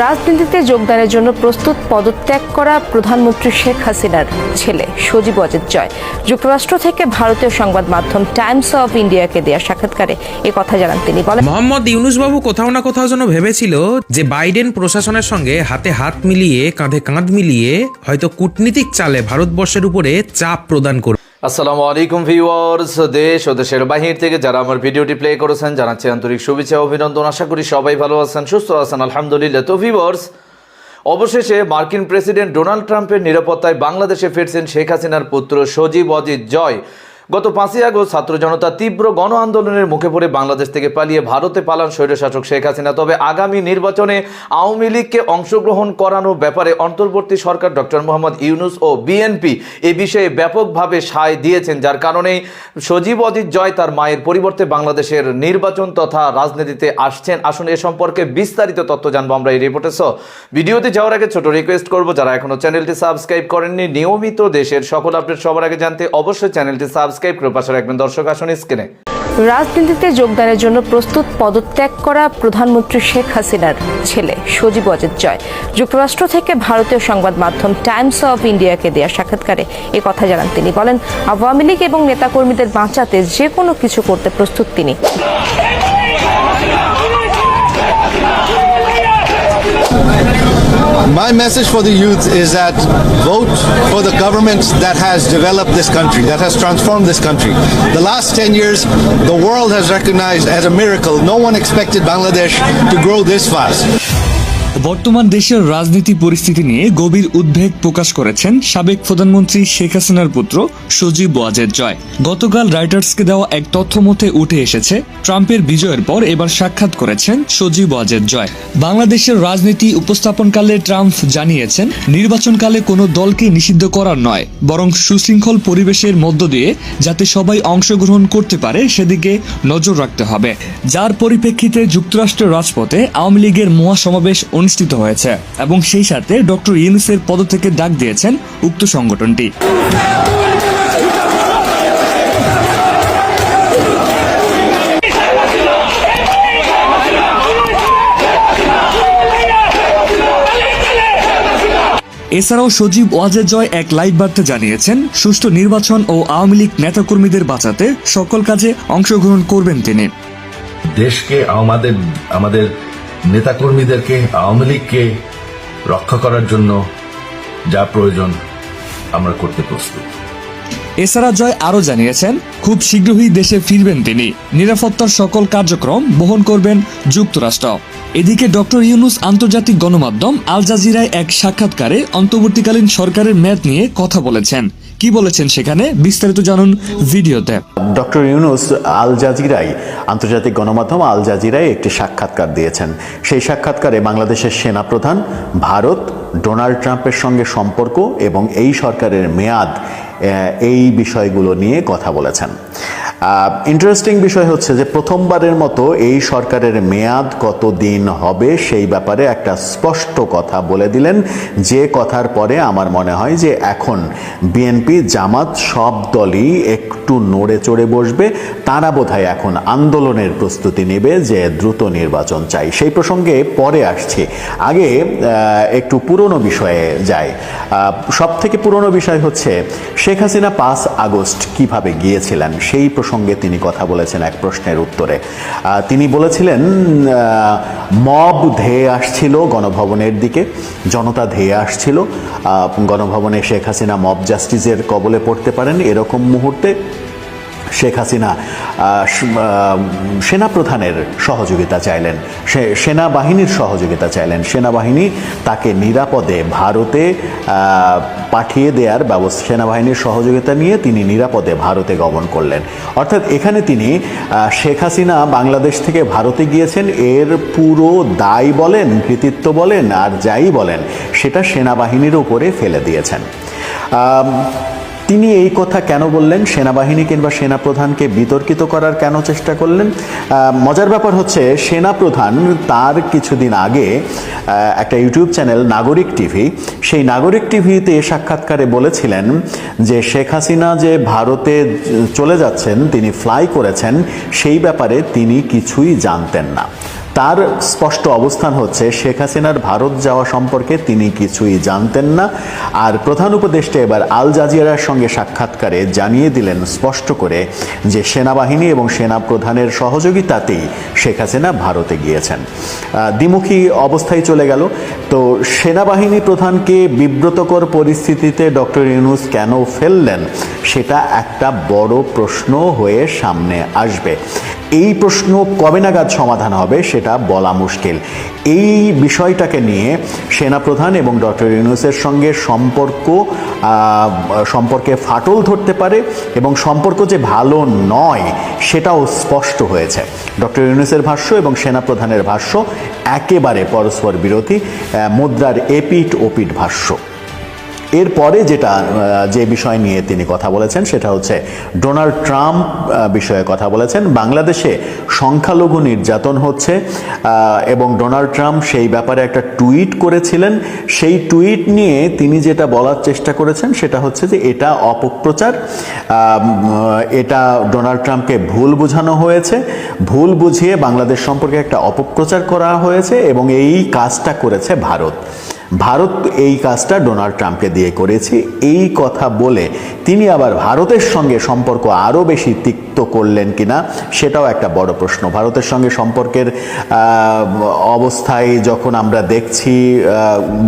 রাজনীতিতে যোগদানের জন্য প্রস্তুত পদত্যাগ করা প্রধানমন্ত্রী শেখ হাসিনার ছেলে সজীব অজিত জয়। যুক্তরাষ্ট্র থেকে ভারতীয় সংবাদ মাধ্যম টাইমস অফ ইন্ডিয়াকে দেওয়া সাক্ষাৎকারে এ কথা জানান তিনি। বলেন, মোহাম্মদ ইউনুসবাবু কোথাও না কোথাও যেন ভেবেছিল যে বাইডেন প্রশাসনের সঙ্গে হাতে হাত মিলিয়ে, কাঁধে কাঁধ মিলিয়ে হয়তো কূটনীতিক চালে ভারতবর্ষের উপরে চাপ প্রদান করবে। আসসালামু আলাইকুম ভিউয়ার্স, দেশ ও দেশের বাহির থেকে যারা আমার ভিডিওটি প্লে করেছেন জানাচ্ছি আন্তরিক শুভেচ্ছা অভিনন্দন। আশা করি সবাই ভালো আছেন, সুস্থ আছেন, আলহামদুলিল্লাহ। তো ভিউয়ার্স, অবশেষে মার্কিন প্রেসিডেন্ট ডোনাল্ড ট্রাম্পের নিরাপত্তায় বাংলাদেশে ফিরছেন শেখ হাসিনার পুত্র সজীব অজিত জয়। গত পাঁচই আগস্ট ছাত্র জনতা তীব্র গণ আন্দোলনের মুখে পড়ে বাংলাদেশ থেকে পালিয়ে ভারতে পালান স্বৈরশাসক শেখ হাসিনা। তবে আগামী নির্বাচনে আওয়ামী লীগকে অংশগ্রহণ করানোর ব্যাপারে অন্তর্বর্তী সরকার ডক্টর মোহাম্মদ ইউনুস ও বিএনপি এ বিষয়ে ব্যাপকভাবে সায় দিয়েছেন, যার কারণেই সজীব অজিত জয় তার মায়ের পরিবর্তে বাংলাদেশের নির্বাচন তথা রাজনীতিতে আসছেন। আসুন এ সম্পর্কে বিস্তারিত তথ্য জানব আমরা এই রিপোর্টে। সহ ভিডিওতে যাওয়ার আগে ছোট রিকোয়েস্ট করব, যারা এখনও চ্যানেলটি সাবস্ক্রাইব করেননি, নিয়মিত দেশের সকল আপডেট সবার আগে জানতে অবশ্যই চ্যানেলটি সাবস্ক্রাইব করে পাশে রাখবেন দর্শক আসুন স্ক্রিনে। রাজনীতিতে যোগদানের জন্য প্রস্তুত পদত্যাগ করা প্রধানমন্ত্রী শেখ হাসিনার ছেলে সজীব অজিত জয়। যুক্তরাষ্ট্র থেকে ভারতীয় সংবাদ মাধ্যম টাইমস অফ ইন্ডিয়াকে দেওয়া সাক্ষাৎকারে এ কথা জানান তিনি। বলেন, আওয়ামী লীগ এবং নেতাকর্মীদের বাঁচাতে যে কোনো কিছু করতে প্রস্তুত তিনি। My message for the youth is that vote for the government that has developed this country, that has transformed this country. The last 10 years, the world has recognized as a miracle. No one expected Bangladesh to grow this fast. বর্তমান দেশের রাজনীতি পরিস্থিতি নিয়ে গভীর উদ্বেগ প্রকাশ করেছেন সাবেক প্রধানমন্ত্রী শেখ হাসিনার পুত্র সজীব ওয়াজেদ জয়। গতকাল রাইটার্সকে দেওয়া এক তথ্য মতে উঠে এসেছে, ট্রাম্পের বিজয়ের পর এবার সাক্ষাৎ করেছেন সজীব ওয়াজেদ জয়। বাংলাদেশের রাজনীতি উপস্থাপনকালে ট্রাম্প জানিয়েছেন, নির্বাচনকালে কোনো দলকে নিষিদ্ধ করার নয়, বরং সুশৃঙ্খল পরিবেশের মধ্য দিয়ে যাতে সবাই অংশগ্রহণ করতে পারে সেদিকে নজর রাখতে হবে। যার পরিপ্রেক্ষিতে যুক্তরাষ্ট্রের রাজপথে আওয়ামী লীগের মহাসমাবেশ অনুষ্ঠিত হয়েছে এবং সেই সাথে ডক্টর ইউনুসের পদ থেকে ডাক দিয়েছেন উক্ত সংগঠনটি। এছাড়াও সজীব ওয়াজেদ জয় এক লাইভ বার্তা জানিয়েছেন, সুষ্ঠু নির্বাচন ও আওয়ামী লীগ নেতাকর্মীদের বাঁচাতে সকল কাজে অংশগ্রহণ করবেন তিনি। দেশকে আমাদের আমাদের নেতাকর্মীদেরকে, আওয়ামী লীগকে রক্ষা করার জন্য যা প্রয়োজন আমরা করতে প্রস্তুত। এছাড়া জয় আরও জানিয়েছেন, খুব শীঘ্রই দেশে ফিরবেন তিনি। নিরাপত্তার সকল কার্যক্রম বহন করবেন যুক্তরাষ্ট্র। এদিকে ডক্টর ইউনুস আন্তর্জাতিক গণমাধ্যম আল জাজিরায় এক সাক্ষাৎকারে অন্তর্বর্তীকালীন সরকারের মেয়াদ নিয়ে কথা বলেছেন। কি বলেছেন সেখানে? বিস্তারিত জানুন ভিডিওতে। ডক্টর ইউনুস আল জাজিরাই আন্তর্জাতিক গণমাধ্যম আল জাজিরাই একটি সাক্ষাৎকার দিয়েছেন। সেই সাক্ষাৎকারে বাংলাদেশের সেনাপ্রধান ভারত, ডোনাল্ড ট্রাম্পের সঙ্গে সম্পর্ক এবং এই সরকারের মেয়াদ এই বিষয়গুলো নিয়ে কথা বলেছেন। ইন্টারেস্টিং বিষয় হচ্ছে যে প্রথমবারের মতো এই সরকারের মেয়াদ কত দিন হবে সেই ব্যাপারে একটা স্পষ্ট কথা বলে দিলেন। যে কথার পরে আমার মনে হয় যে এখন বিএনপি জামাত সব দলই একটু নড়ে চড়ে বসবে। তারা বোধহয় এখন আন্দোলনের প্রস্তুতি নেবে যে দ্রুত নির্বাচন চাই। সেই প্রসঙ্গে পরে আসছি। আগে একটু পুরনো বিষয়ে যায় সব থেকে পুরনো বিষয় হচ্ছে, শেখ হাসিনা পাঁচ আগস্ট কীভাবে গিয়েছিলেন? সেই প্রসঙ্গে তিনি কথা বলেছেন এক প্রশ্নের উত্তরে। তিনি বলেছিলেন মব ধেয়ে আসছিল গণভবনের দিকে, জনতা ধেয়ে আসছিল। গণভবনে শেখ হাসিনা মব জাস্টিসের কবলে পড়তে পারেন এরকম মুহূর্তে। শেখ হাসিনা সেনাপ্রধানের সহযোগিতা চাইলেন, সে- সেনাবাহিনীর সহযোগিতা চাইলেন। সেনাবাহিনী তাকে নিরাপদে ভারতে পাঠিয়ে দেওয়ার ব্যবস্থা, সেনাবাহিনীর সহযোগিতা নিয়ে তিনি নিরাপদে ভারতে গমন করলেন। অর্থাৎ এখানে তিনি শেখ হাসিনা বাংলাদেশ থেকে ভারতে গিয়েছেন, এর পুরো দায় বলেন, কৃতিত্ব বলেন, আর যাই বলেন, সেটা সেনাবাহিনীর উপরে ফেলে দিয়েছেন। তিনি এই কথা কেন বললেন? সেনাবাহিনী কিংবা সেনাপ্রধানকে বিতর্কিত করার কেন চেষ্টা করলেন? মজার ব্যাপার হচ্ছে সেনাপ্রধান তার কিছুদিন আগে একটা ইউটিউব চ্যানেল, নাগরিক টিভি, সেই নাগরিক টিভিতে সাক্ষাৎকারে বলেছিলেন যে শেখ হাসিনা যে ভারতে চলে যাচ্ছেন, তিনি ফ্লাই করেছেন, সেই ব্যাপারে তিনি কিছুই জানতেন না। তার স্পষ্ট অবস্থান হচ্ছে, শেখ হাসিনার ভারত যাওয়া সম্পর্কে তিনি কিছুই জানতেন না। আর প্রধান উপদেষ্টা এবার আল জাজিয়ারার সঙ্গে সাক্ষাৎকারে জানিয়ে দিলেন স্পষ্ট করে যে সেনাবাহিনী এবং সেনা প্রধানের সহযোগিতাতেই শেখ হাসিনা ভারতে গিয়েছেন। দ্বিমুখী অবস্থায় চলে গেল। তো সেনাবাহিনী প্রধানকে বিব্রতকর পরিস্থিতিতে ডক্টর ইউনুস কেন ফেললেন, সেটা একটা বড় প্রশ্ন হয়ে সামনে আসবে। এই প্রশ্ন কবে নাগাদ সমাধান হবে সেটা বলা মুশকিল। এই বিষয়টাকে নিয়ে সেনাপ্রধান এবং ডক্টর ইউনুসের সঙ্গে সম্পর্ক সম্পর্কে ফাটল ধরতে পারে এবং সম্পর্ক যে ভালো নয় সেটাও স্পষ্ট হয়েছে। ডক্টর ইউনুসের ভাষ্য এবং সেনাপ্রধানের ভাষ্য একেবারে পরস্পর বিরোধী মুদ্রার এপিট ওপিট ভাষ্য। এরপরে যেটা যে বিষয় নিয়ে তিনি কথা বলেছেন সেটা হচ্ছে ডোনাল্ড ট্রাম্প বিষয়ে কথা বলেছেন। বাংলাদেশে সংখ্যালঘু নির্যাতন হচ্ছে এবং ডোনাল্ড ট্রাম্প সেই ব্যাপারে একটা টুইট করেছিলেন। সেই টুইট নিয়ে তিনি যেটা বলার চেষ্টা করেছেন সেটা হচ্ছে যে এটা অপপ্রচার। এটা ডোনাল্ড ট্রাম্পকে ভুল বোঝানো হয়েছে। ভুল বুঝিয়ে বাংলাদেশ সম্পর্কে একটা অপপ্রচার করা হয়েছে এবং এই কাজটা করেছে ভারত। ভারত এই কাজটা ডোনাল্ড ট্রাম্পকে দিয়ে করেছে, এই কথা বলে তিনি আবার ভারতের সঙ্গে সম্পর্ক আরও বেশি তিক্ত করলেন কিনা সেটাও একটা বড় প্রশ্ন। ভারতের সঙ্গে সম্পর্কের অবস্থায় যখন আমরা দেখছি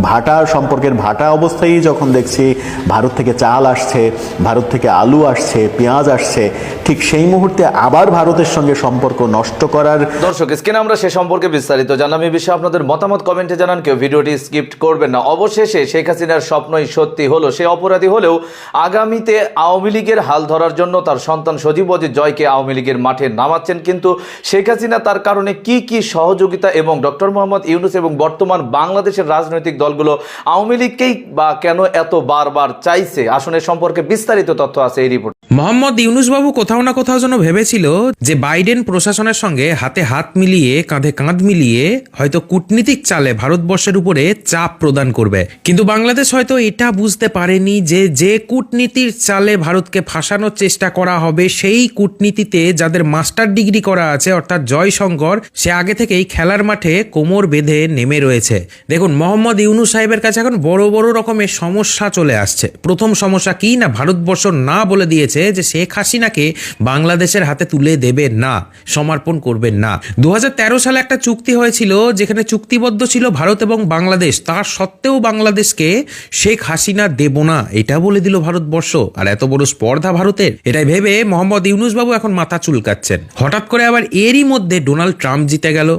ভাটা, সম্পর্কের ভাটা অবস্থায় যখন দেখছি ভারত থেকে চাল আসছে, ভারত থেকে আলু আসছে, পেঁয়াজ আসছে, ঠিক সেই মুহূর্তে আবার ভারতের সঙ্গে সম্পর্ক নষ্ট করার দর্শক, স্ক্রিনে আমরা সে সম্পর্কে বিস্তারিত জানলাম। এই বিষয়ে আপনাদের মতামত কমেন্টে জানান, কেউ ভিডিওটি স্কিপ্ট করবেন না। অবশেষে শেখ হাসিনার স্বপ্নই সত্যি হলো। সে অপরাধী হলেও আগামীতে আওয়ামী লীগের হাল ধরার জন্য তার সন্তান সজীব জয়কে আওয়ামী লীগের মাঠে নামাচ্ছেন। কিন্তু শেখ হাসিনা তার কারণে কি কি সহযোগিতা এবং ডক্টর মোহাম্মদ ইউনুস এবং বর্তমান বাংলাদেশের রাজনৈতিক দলগুলো আওয়ামী লীগকেই বা কেন এত বারবার চাইছে? আসনের সম্পর্কে বিস্তারিত তথ্য আছে এই রিপোর্ট। মোহাম্মদ ইউনুস বাবু কোথাও না কোথাও যেন ভেবেছিল যে বাইডেন প্রশাসনের সঙ্গে হাতে হাত মিলিয়ে, কাঁধে কাঁধ মিলিয়ে হয়তো কূটনীতিক চালে ভারতবর্ষের উপরে চাপ প্রদান করবে। কিন্তু বাংলাদেশ হয়তো এটা বুঝতে পারেনি যে যে কূটনীতির চালে ভারতকে ফাঁসানোর চেষ্টা করা হবে, সেই কূটনীতিতে যাদের মাস্টার ডিগ্রি করা আছে, অর্থাৎ জয়শঙ্কর, সে আগে থেকেই খেলার মাঠে কোমর বেঁধে নেমে রয়েছে। দেখুন, মোহাম্মদ ইউনুস সাহেবের কাছে এখন বড় বড় রকমের সমস্যা চলে আসছে। প্রথম সমস্যা কি না ভারতবর্ষ না বলে দিয়েছে যে শেখ হাসিনাকে বাংলাদেশের হাতে তুলে দেবে না, সমর্পণ করবে না। দুহাজার তেরো সালে একটা চুক্তি হয়েছিল যেখানে চুক্তিবদ্ধ ছিল ভারত এবং বাংলাদেশ। তার সত্ত্বেও বাংলাদেশকে শেখ হাসিনা দেব না, এটা বলে দিল ভারতবর্ষ। আর এত বড় স্পর্ধা ভারতের, এটাই ভেবে মোহাম্মদ ইউনুস বাবু এখন মাথা চুলকাচ্ছেন। হঠাৎ করে আবার এরই মধ্যে ডোনাল্ড ট্রাম্প জিতে গেল।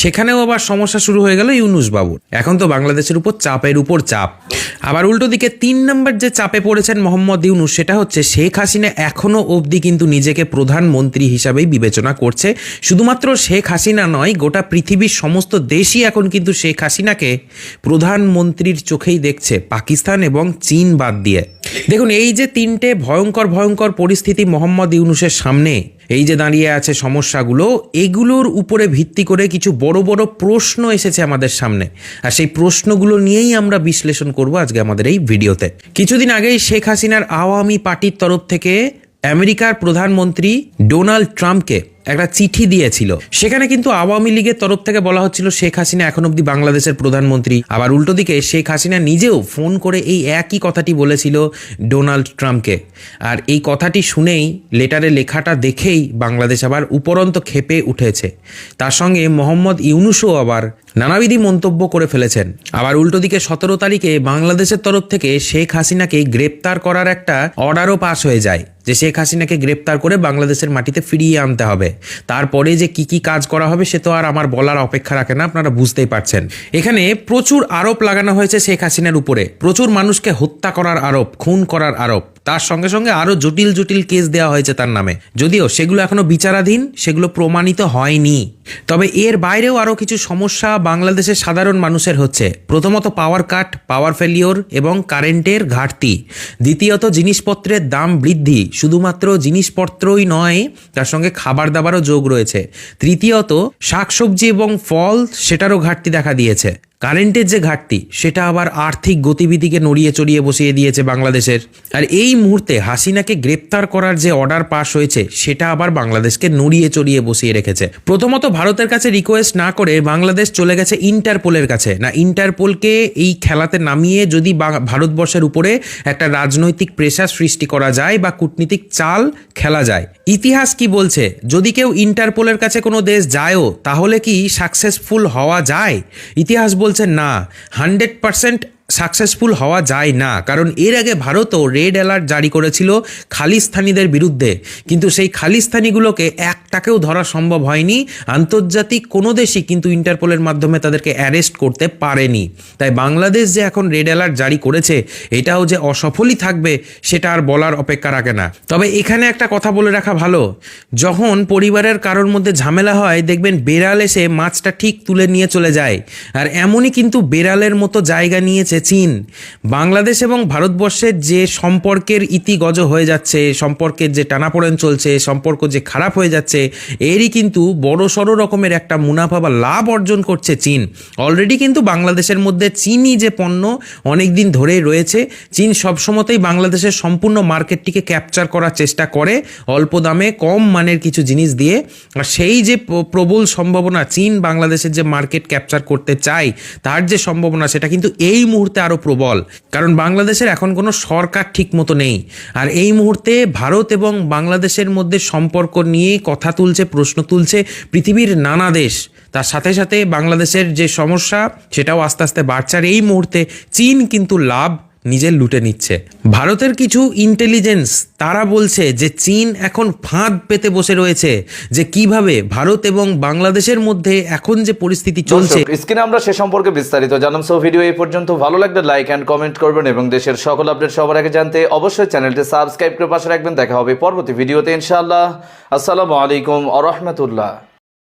সেখানেও আবার সমস্যা শুরু হয়ে গেল ইউনুস বাবুর এখন তো বাংলাদেশের উপর চাপের উপর চাপ। আবার উল্টো দিকে তিন নম্বর যে চাপে পড়েছেন মোহাম্মদ ইউনুস, সেটা হচ্ছে শেখ হাসিনা এখনও অবধি কিন্তু নিজেকে প্রধানমন্ত্রী হিসাবেই বিবেচনা করছে। শুধুমাত্র শেখ হাসিনা নয়, গোটা পৃথিবীর সমস্ত দেশই এখন কিন্তু শেখ হাসিনাকে প্রধানমন্ত্রীর চোখেই দেখছে, পাকিস্তান এবং চীন বাদ দিয়ে। দেখুন, এই যে তিনটে ভয়ঙ্কর ভয়ঙ্কর পরিস্থিতি মোহাম্মদ ইউনুসের সামনে এই যে দাঁড়িয়ে আছে সমস্যাগুলো, এগুলোর উপরে ভিত্তি করে কিছু বড় বড় প্রশ্ন এসেছে আমাদের সামনে। আর সেই প্রশ্নগুলো নিয়েই আমরা বিশ্লেষণ করব আজকে আমাদের এই ভিডিওতে। কিছুদিন আগেই শেখ হাসিনার আওয়ামী পার্টির তরফ থেকে আমেরিকার প্রধানমন্ত্রী ডোনাল্ড ট্রাম্পকে একটা চিঠি দিয়েছিল। সেখানে কিন্তু আওয়ামী লীগের তরফ থেকে বলা হচ্ছিল, শেখ হাসিনা এখন অব্দি বাংলাদেশের প্রধানমন্ত্রী। আবার উল্টো দিকে, শেখ হাসিনা নিজেও ফোন করে এই একই কথাটি বলেছিল ডোনাল্ড ট্রাম্পকে। আর এই কথাটি শুনেই, লেটারে লেখাটা দেখেই বাংলাদেশ আবার উপরন্ত খেপে উঠেছে। তার সঙ্গে মোহাম্মদ ইউনুসও আবার নানাবিধি মন্তব্য করে ফেলেছেন। আবার উল্টো দিকে সতেরো তারিখে বাংলাদেশের তরফ থেকে শেখ হাসিনাকে গ্রেপ্তার করার একটা অর্ডারও পাস হয়ে যায়, যে শেখ হাসিনাকে গ্রেপ্তার করে বাংলাদেশের মাটিতে ফিরিয়ে আনতে হবে। তারপরে যে কি কি কাজ করা হবে সে তো আর আমার বলার অপেক্ষা রাখে না, আপনারা বুঝতেই পারছেন। এখানে প্রচুর আরোপ লাগানো হয়েছে শেখ হাসিনার উপরে। প্রচুর মানুষকে হত্যা করার আরোপ, খুন করার আরোপ। তার সঙ্গে সঙ্গে আরও জটিল জটিল কেস দেওয়া হয়েছে তার নামে। যদিও সেগুলো এখনও বিচারাধীন, সেগুলো প্রমাণিত হয়নি। তবে এর বাইরেও আরও কিছু সমস্যা বাংলাদেশের সাধারণ মানুষের হচ্ছে। প্রথমত পাওয়ার কাট পাওয়ার ফেলিওর এবং কারেন্টের ঘাটতি। দ্বিতীয়ত জিনিসপত্রের দাম বৃদ্ধি, শুধুমাত্র জিনিসপত্রই নয়, তার সঙ্গে খাবার দাবারও যোগ রয়েছে। তৃতীয়ত শাকসবজি এবং ফল, সেটারও ঘাটতি দেখা দিয়েছে। কারেন্টের যে ঘাটতি, সেটা আবার আর্থিক গতিবিধিকে নড়িয়ে চড়িয়ে বসিয়ে দিয়েছে বাংলাদেশের। আর এই মুহূর্তে হাসিনাকে গ্রেপ্তার করার যে অর্ডার পাশ হয়েছে, সেটা আবার বাংলাদেশকে নড়িয়ে চড়িয়ে বসিয়ে রেখেছে। প্রথমত ভারতের কাছে রিকোয়েস্ট না করে বাংলাদেশ চলে গেছে ইন্টারপোলের কাছে। না, ইন্টারপোলকে এই খেলাতে নামিয়ে যদি ভারতবর্ষের উপরে একটা রাজনৈতিক প্রেশার সৃষ্টি করা যায় বা কূটনীতিক চাল খেলা যায়। ইতিহাস কি বলছে? যদি কেউ ইন্টারপোলের কাছে কোনো দেশ যায়ও, তাহলে কি সাকসেসফুল হওয়া যায়? ইতিহাস বলছে না হান্ড্রেড পার্সেন্ট সাকসেসফুল হওয়া যায় না। কারণ এর আগে ভারতও রেড অ্যালার্ট জারি করেছিল খালিস্তানিদের বিরুদ্ধে। কিন্তু সেই খালিস্তানিগুলোকে একটাকেও ধরা সম্ভব হয়নি। আন্তর্জাতিক কোনো দেশই কিন্তু ইন্টারপোলের মাধ্যমে তাদেরকে অ্যারেস্ট করতে পারেনি। তাই বাংলাদেশ যে এখন রেড অ্যালার্ট জারি করেছে, এটাও যে অসফলই থাকবে, সেটা আর বলার অপেক্ষা রাখে না। তবে এখানে একটা কথা বলে রাখা ভালো। যখন পরিবারের কারোর মধ্যে ঝামেলা হয়, দেখবেন বেড়াল এসে মাছটা ঠিক তুলে নিয়ে চলে যায়। আর এমনই কিন্তু বেড়ালের মতো জায়গা নিয়েছে চীন। বাংলাদেশ এবং ভারতবর্ষের যে সম্পর্কের ইতিগজ হয়ে যাচ্ছে, সম্পর্কের যে টানাপোড়েন চলছে, সম্পর্ক যে খারাপ হয়ে যাচ্ছে, এরই কিন্তু বড় সড়ো রকমের একটা মুনাফা বা লাভ অর্জন করছে চীন। অলরেডি কিন্তু বাংলাদেশের মধ্যে চীনই যে পণ্য অনেক দিন ধরেই রয়েছে, চীন সবসময়তেই বাংলাদেশের সম্পূর্ণ মার্কেটটিকে ক্যাপচার করার চেষ্টা করে, অল্প দামে কম মানের কিছু জিনিস দিয়ে। আর সেই যে প্রবল সম্ভাবনা চীন বাংলাদেশের যে মার্কেট ক্যাপচার করতে চায়, তার যে সম্ভাবনা, সেটা কিন্তু এই মুহূর্তে আরও প্রবল। কারণ বাংলাদেশের এখন কোনো সরকার ঠিক মতো নেই। আর এই মুহূর্তে ভারত এবং বাংলাদেশের মধ্যে সম্পর্ক নিয়ে কথা তুলছে, প্রশ্ন তুলছে পৃথিবীর নানা দেশ। তার সাথে সাথে বাংলাদেশের যে সমস্যা, সেটাও আস্তে আস্তে বাড়ছে। আর এই মুহূর্তে চীন কিন্তু লাভ নিজের লুটে নিচ্ছে। ভারতের কিছু ইন্টেলিজেন্স তারা বলছে যে চীন এখন ফাঁদ পেতে বসে রয়েছে যে কীভাবে ভারত এবং বাংলাদেশের মধ্যে এখন যে পরিস্থিতি চলছে। স্ক্রিনে আমরা সে সম্পর্কে বিস্তারিত জানাম সো ভিডিও এই পর্যন্ত ভালো লাগলে লাইক অ্যান্ড কমেন্ট করবেন এবং দেশের সকল আপডেট সবার আগে জানতে অবশ্যই চ্যানেলটি সাবস্ক্রাইব করে পাশে রাখবেন। দেখা হবে পরবর্তী ভিডিওতে ইনশাআল্লাহ। আসসালামু আলাইকুম আ রহমতুল্লাহ।